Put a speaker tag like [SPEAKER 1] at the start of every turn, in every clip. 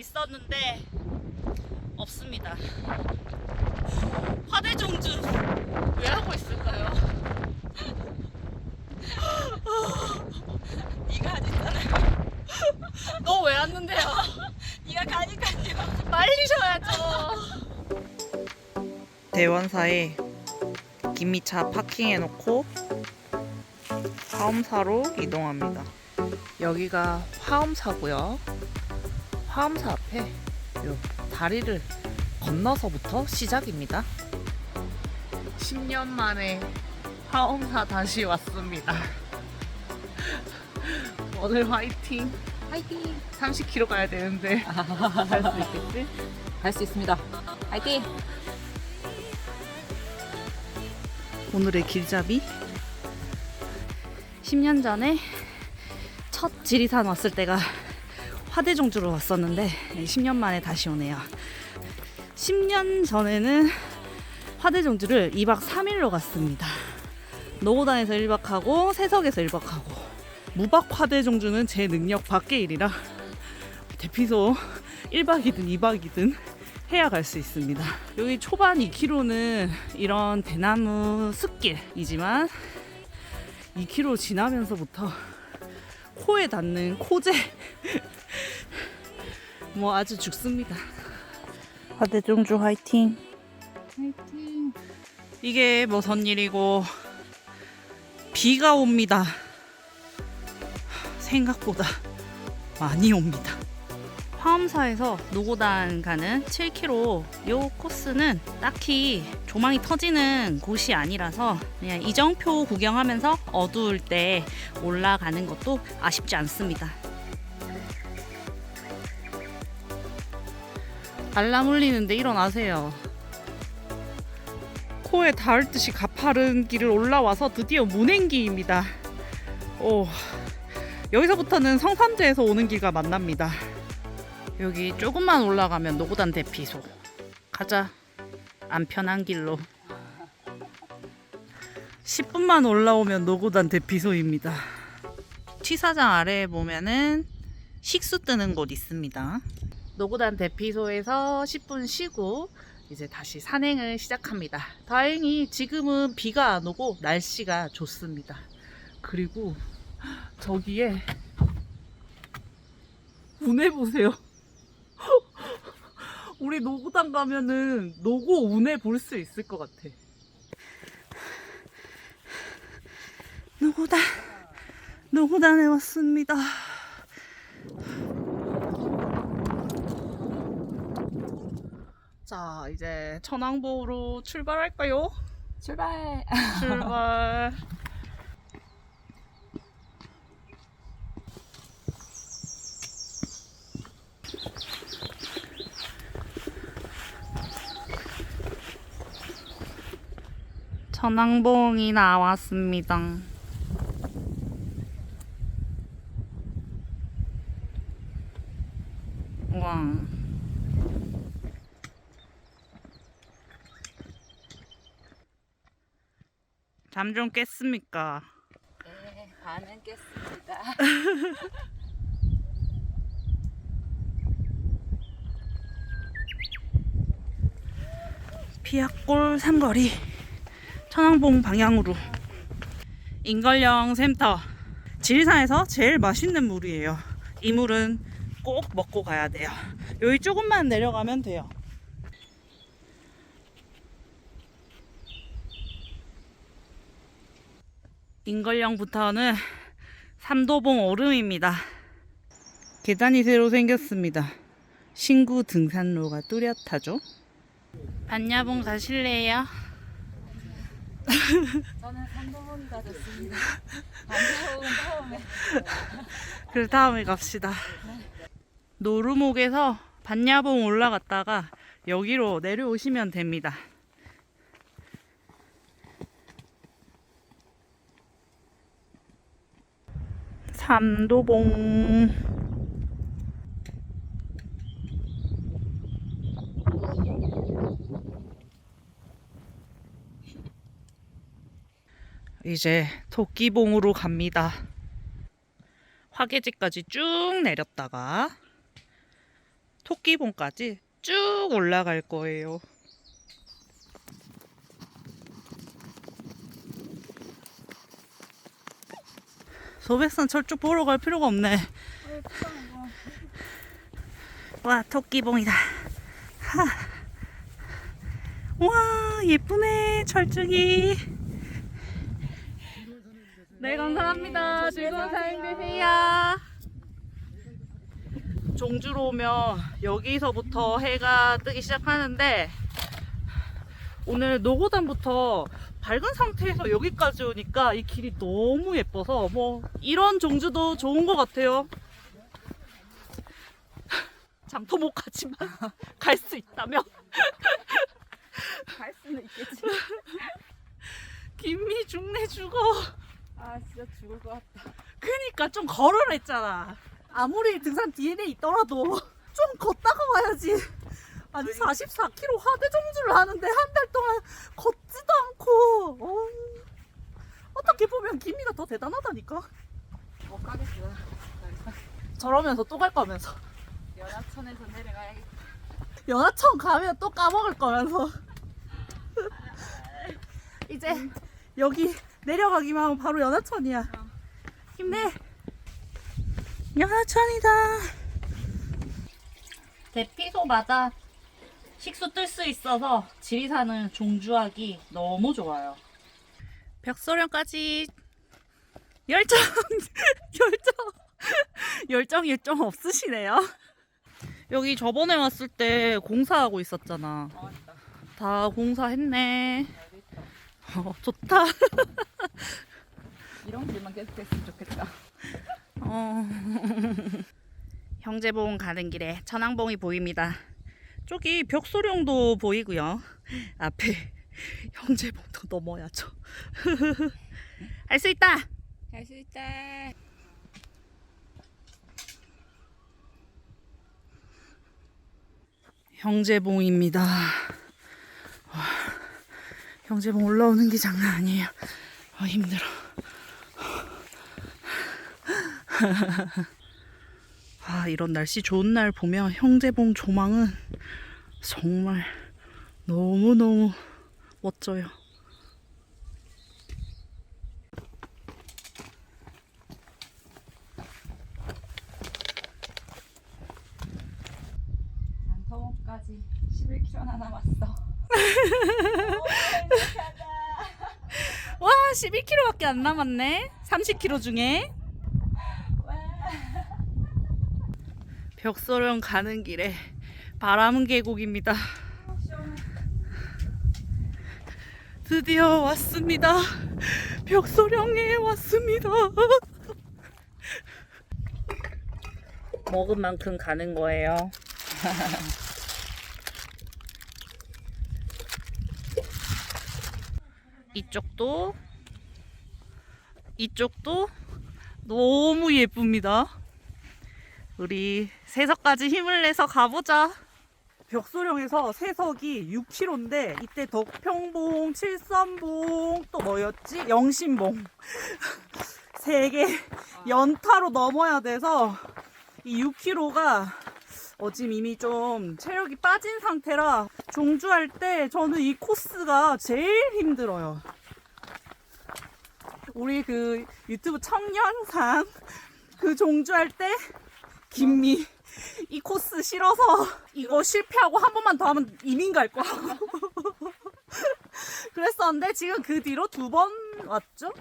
[SPEAKER 1] 있었는데 없습니다. 화대종주 왜 하고 있을까요?
[SPEAKER 2] 네가 하셨잖아요.
[SPEAKER 1] 너 왜 왔는데요?
[SPEAKER 2] 네가 가니까요.
[SPEAKER 1] 빨리 쉬어야죠. 대원사에 김미차 파킹해놓고 화엄사로 이동합니다. 여기가 화엄사고요. 화엄사 앞에 요 다리를 건너서부터 시작입니다. 10년 만에 화엄사 다시 왔습니다. 오늘 화이팅!
[SPEAKER 2] 화이팅.
[SPEAKER 1] 30km 가야 되는데 할 수 있겠지?
[SPEAKER 2] 할 수 있습니다. 화이팅.
[SPEAKER 1] 오늘의 길잡이 10년 전에 첫 지리산 왔을 때가 화대종주로 왔었는데 10년 만에 다시 오네요. 10년 전에는 화대종주를 2박 3일로 갔습니다. 노고단에서 1박하고 세석에서 1박하고. 무박 화대종주는 제 능력 밖의 일이라 대피소 1박이든 2박이든 해야 갈 수 있습니다. 여기 초반 2km는 이런 대나무 숲길이지만 2km 지나면서부터 코에 닿는 코제 뭐 아주 죽습니다. 화대종주 화이팅. 화이팅. 이게 무슨 일이고 비가 옵니다. 생각보다 많이 옵니다. 화엄사에서 노고단 가는 7km 요 코스는 딱히 조망이 터지는 곳이 아니라서 그냥 이정표 구경하면서 어두울 때 올라가는 것도 아쉽지 않습니다. 알람 울리는데 일어나세요. 코에 닿을 듯이 가파른 길을 올라와서 드디어 문행기입니다. 오, 여기서부터는 성산대에서 오는 길과 만납니다. 여기 조금만 올라가면 노고단 대피소. 가자. 안 편한 길로. 10분만 올라오면 노고단 대피소입니다. 취사장 아래에 보면은 식수 뜨는 곳 있습니다. 노고단 대피소에서 10분 쉬고 이제 다시 산행을 시작합니다. 다행히 지금은 비가 안 오고 날씨가 좋습니다. 그리고 저기에 운해 보세요. 우리 노고단 가면은 노고 운해 볼 수 있을 것 같아. 노고단, 노고단에 왔습니다. 자, 이제 천왕보로 출발할까요?
[SPEAKER 2] 출발.
[SPEAKER 1] 출발. 천왕봉이 나왔습니다. 와. 잠 좀 깼습니까?
[SPEAKER 2] 네, 반은 깼습니다.
[SPEAKER 1] 피약골 삼거리 천왕봉 방향으로. 인걸령 샘터. 지리산에서 제일 맛있는 물이에요. 이 물은 꼭 먹고 가야 돼요. 여기 조금만 내려가면 돼요 인걸령부터는 삼도봉 오름입니다 계단이 새로 생겼습니다 신구 등산로가 뚜렷하죠 반야봉 가실래요?
[SPEAKER 2] 저는 삼도봉이 가졌습니다. 반대호은 다음에.
[SPEAKER 1] 그래 다음에 갑시다. 노루목에서 반야봉 올라갔다가 여기로 내려오시면 됩니다. 삼도봉 이제 토끼봉으로 갑니다. 화계지까지 쭉 내렸다가 토끼봉까지 쭉 올라갈 거예요. 소백산 철쭉 보러 갈 필요가 없네. 와, 토끼봉이다. 하. 와, 예쁘네, 철쭉이. 네, 감사합니다. 즐거운 사행 되세요. 종주로 오면 여기서부터 해가 뜨기 시작하는데 오늘 노고단부터 밝은 상태에서 여기까지 오니까 이 길이 너무 예뻐서 뭐 이런 종주도 좋은 것 같아요. 장터 못 가지만 갈 수 있다면
[SPEAKER 2] 갈 수는 있겠지.
[SPEAKER 1] 김미 죽네 죽어.
[SPEAKER 2] 아 진짜 죽을 것 같다.
[SPEAKER 1] 그니까 좀 걸으라 했잖아. 아무리 등산 DNA 있더라도 좀 걷다가 와야지. 아니 44km 하대 정주를 하는데 한 달 동안 걷지도 않고 어, 어떻게 보면 김미가 더 대단하다니까.
[SPEAKER 2] 못 가겠어.
[SPEAKER 1] 저러면서 또 갈 거면서
[SPEAKER 2] 연하천에서 내려가야겠다.
[SPEAKER 1] 연하천 가면 또 까먹을 거면서 이제 여기 내려가기만 하면 바로 연하천이야. 힘내. 연하천이다. 대피소마다 식수 뜰 수 있어서 지리산은 종주하기 너무 좋아요. 벽소령까지 열정 열정 열정 일정 없으시네요. 여기 저번에 왔을 때 공사하고 있었잖아.
[SPEAKER 2] 다
[SPEAKER 1] 공사했네. 어, 좋다.
[SPEAKER 2] 이런 길만 계속했으면 좋겠다.
[SPEAKER 1] 어. 형제봉 가는 길에 천왕봉이 보입니다. 저기 벽소령도 보이고요. 앞에 형제봉도 넘어야죠. 할 수 있다.
[SPEAKER 2] 할 수 있다.
[SPEAKER 1] 형제봉입니다. 와, 형제봉 올라오는 게 장난 아니에요. 아, 힘들어. 아, 이런 날씨 좋은 날 보면 형제봉 조망은 정말 너무너무 멋져요.
[SPEAKER 2] 장터봉까지 11km나 남았어.
[SPEAKER 1] 와, 11km밖에 안 남았네. 30km 중에. 벽소령 가는 길에 바람 계곡입니다. 드디어 왔습니다. 벽소령에 왔습니다. 먹은 만큼 가는 거예요. 이쪽도 이쪽도 너무 예쁩니다. 우리 세석까지 힘을 내서 가보자. 벽소령에서 세석이 6km인데 이때 덕평봉, 칠선봉 또 뭐였지? 영신봉 세 개 연타로 넘어야 돼서 이 6km가 어, 지금 이미 좀 체력이 빠진 상태라 종주할 때 저는 이 코스가 제일 힘들어요. 우리 그 유튜브 청년상 그 종주할 때 김미 이 코스 싫어서 이거 실패하고 한 번만 더 하면 이민 갈 거야. 그랬었는데 지금 그 뒤로 두 번 왔죠?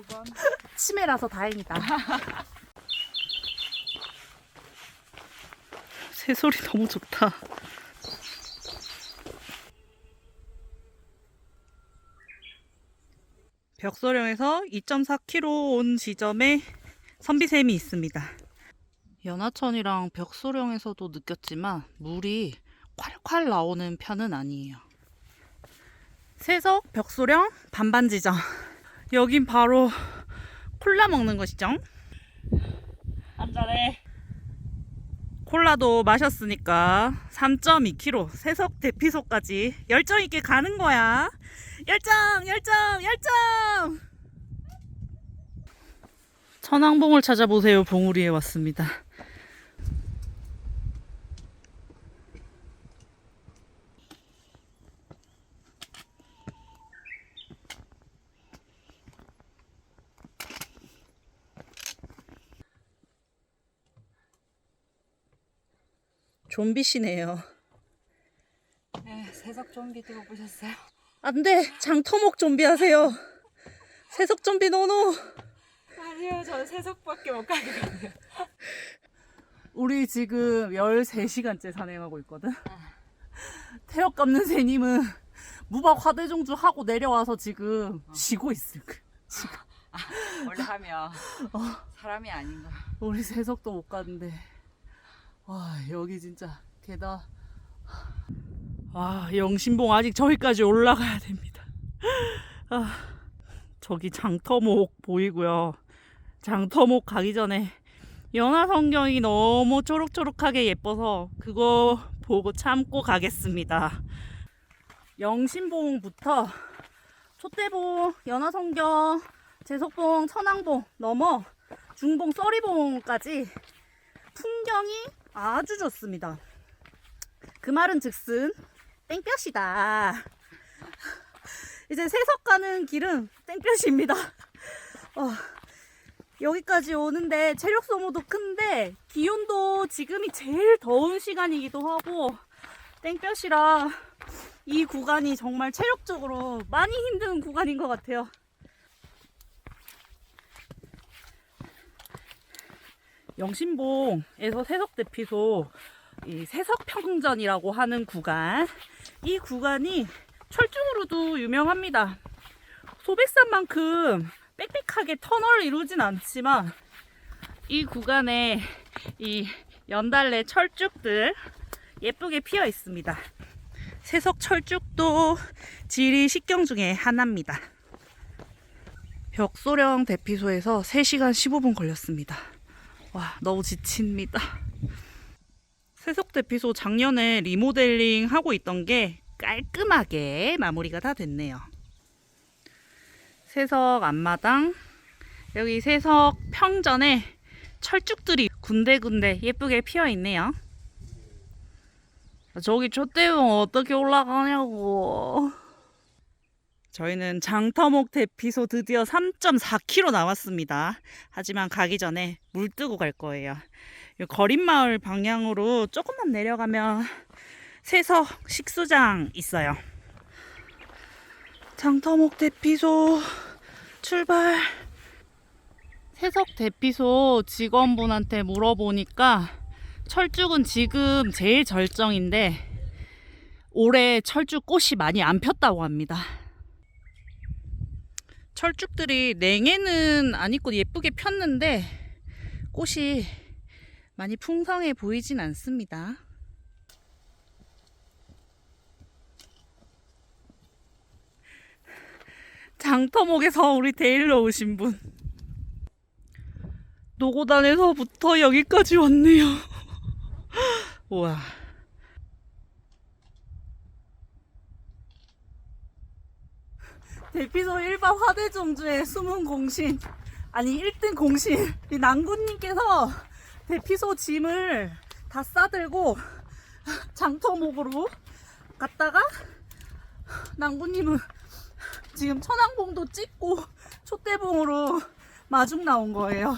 [SPEAKER 2] 이번
[SPEAKER 1] 치매라서 다행이다. 새소리 너무 좋다. 벽소령에서 2.4km 온 지점에 선비샘이 있습니다. 연하천이랑 벽소령에서도 느꼈지만 물이 콸콸 나오는 편은 아니에요. 세석, 벽소령, 반반 지점. 여긴 바로 콜라 먹는 것이죠. 한잔해. 콜라도 마셨으니까 3.2km 세석 대피소까지 열정 있게 가는 거야. 열정, 열정, 열정. 천왕봉을 찾아보세요. 봉우리에 왔습니다. 좀비시네요.
[SPEAKER 2] 에 세석 좀비들 오셨어요.
[SPEAKER 1] 안 돼 장터목 좀비 하세요. 세석 좀비 노노.
[SPEAKER 2] 아니요, 저 세석밖에 못 가거든요.
[SPEAKER 1] 우리 지금 13시간째 산행하고 있거든. 태엽 감는 새님은 무박 화대종주 하고 내려와서 지금 쉬고 있을 거야. 지금.
[SPEAKER 2] 원래 하면 사람이 아닌 거.
[SPEAKER 1] 우리 세석도 못 갔는데. 와, 여기 진짜 게다. 아, 영신봉 아직 저기까지 올라가야 됩니다. 아, 저기 장터목 보이고요. 장터목 가기 전에 연화 성경이 너무 초록초록하게 예뻐서 그거 보고 참고 가겠습니다. 영신봉부터 촛대봉, 연화성경, 제석봉, 천왕봉 넘어 중봉, 써리봉까지 풍경이 아주 좋습니다. 그 말은 즉슨 땡볕이다. 이제 세석 가는 길은 땡볕입니다. 어, 여기까지 오는데 체력 소모도 큰데 기온도 지금이 제일 더운 시간이기도 하고 땡볕이라 이 구간이 정말 체력적으로 많이 힘든 구간인 것 같아요. 영신봉에서 세석대피소 이 세석평전이라고 하는 구간 이 구간이 철쭉으로도 유명합니다. 소백산만큼 빽빽하게 터널을 이루진 않지만 이 구간에 이 연달래 철쭉들 예쁘게 피어 있습니다. 세석 철쭉도 지리 식경 중에 하나입니다. 벽소령 대피소에서 3시간 15분 걸렸습니다. 와, 너무 지칩니다. 세석 대 피소 작년에 리모델링 하고 있던 게 깔끔하게 마무리가 다 됐네요. 세석 앞마당, 여기 세석 평전에 철쭉들이 군데군데 예쁘게 피어 있네요. 저기 촛대용 어떻게 올라가냐고. 저희는 장터목 대피소 드디어 3.4km 남았습니다. 하지만 가기 전에 물 뜨고 갈 거예요. 이 거린마을 방향으로 조금만 내려가면 세석 식수장 있어요. 장터목 대피소 출발. 세석 대피소 직원분한테 물어보니까 철쭉은 지금 제일 절정인데 올해 철쭉 꽃이 많이 안 폈다고 합니다. 철쭉들이 냉해는 안 있고 예쁘게 폈는데 꽃이 많이 풍성해 보이진 않습니다. 장터목에서 우리 데일러 오신 분. 노고단에서부터 여기까지 왔네요. 우와. 대피소 1박 화대종주의 숨은 공신 아니 1등 공신 이 낭군님께서 대피소 짐을 다 싸들고 장터목으로 갔다가 낭군님은 지금 천왕봉도 찍고 촛대봉으로 마중 나온 거예요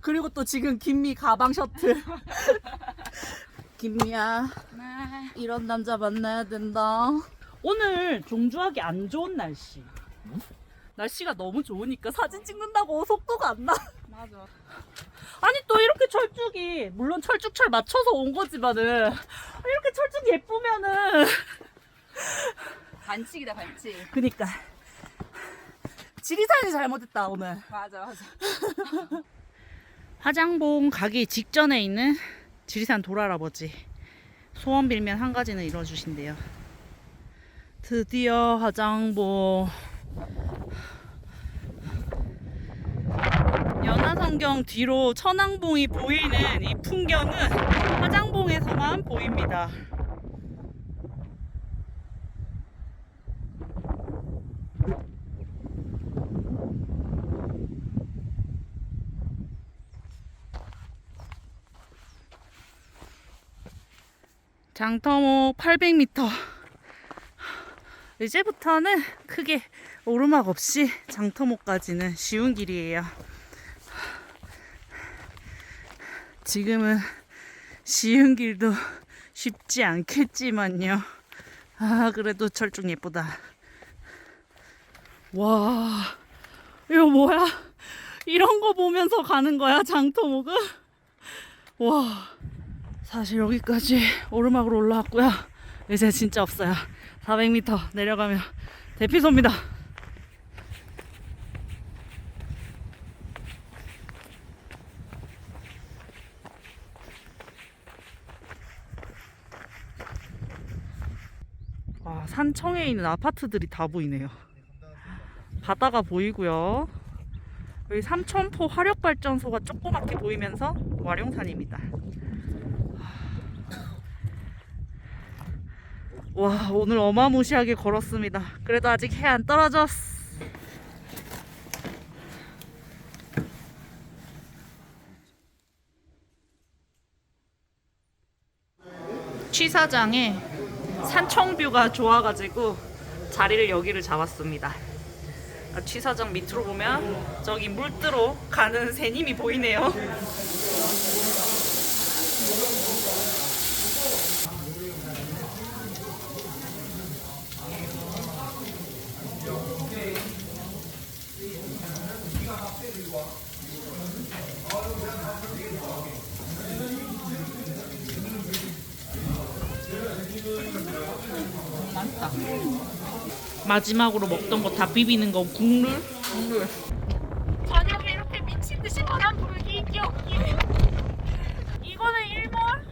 [SPEAKER 1] 그리고 또 지금 김미 가방 셔틀 김미야
[SPEAKER 2] 네.
[SPEAKER 1] 이런 남자 만나야 된다. 오늘 종주하기 안 좋은 날씨. 날씨가 너무 좋으니까 사진 찍는다고 속도가 안 나.
[SPEAKER 2] 맞아.
[SPEAKER 1] 아니 또 이렇게 철쭉이 물론 철쭉철 맞춰서 온 거지만은 이렇게 철쭉 예쁘면은
[SPEAKER 2] 반칙이다, 반칙.
[SPEAKER 1] 그니까 지리산이 잘못했다 오늘.
[SPEAKER 2] 맞아, 맞아.
[SPEAKER 1] 화장봉 가기 직전에 있는 지리산 돌할아버지 소원 빌면 한 가지는 이뤄주신대요. 드디어 화장봉 연화성경 뒤로 천왕봉이 보이는 이 풍경은 화장봉에서만 보입니다. 장터목 800m. 이제부터는 크게 오르막 없이 장터목까지는 쉬운 길이에요. 지금은 쉬운 길도 쉽지 않겠지만요. 아, 그래도 철쭉 예쁘다. 와, 이거 뭐야? 이런 거 보면서 가는 거야, 장토목은? 와, 사실 여기까지 오르막으로 올라왔고요. 이제 진짜 없어요. 400m 내려가면 대피소입니다. 와, 산청에 있는 아파트들이 다 보이네요. 바다가 보이고요. 여기 삼천포 화력발전소가 조그맣게 보이면서 와룡산입니다. 와, 오늘 어마무시하게 걸었습니다. 그래도 아직 해 안 떨어졌어. 취사장에 산청뷰가 좋아가지고 자리를 여기를 잡았습니다. 아, 취사장 밑으로 보면 저기 물뜨로 가는 새님이 보이네요. 맛있다. 마지막으로 먹던 거 다 비비는 거 국물? 국물
[SPEAKER 3] 저녁에 이렇게 미친 듯이 바람 부르기 귀엽기. 이거는 일몰?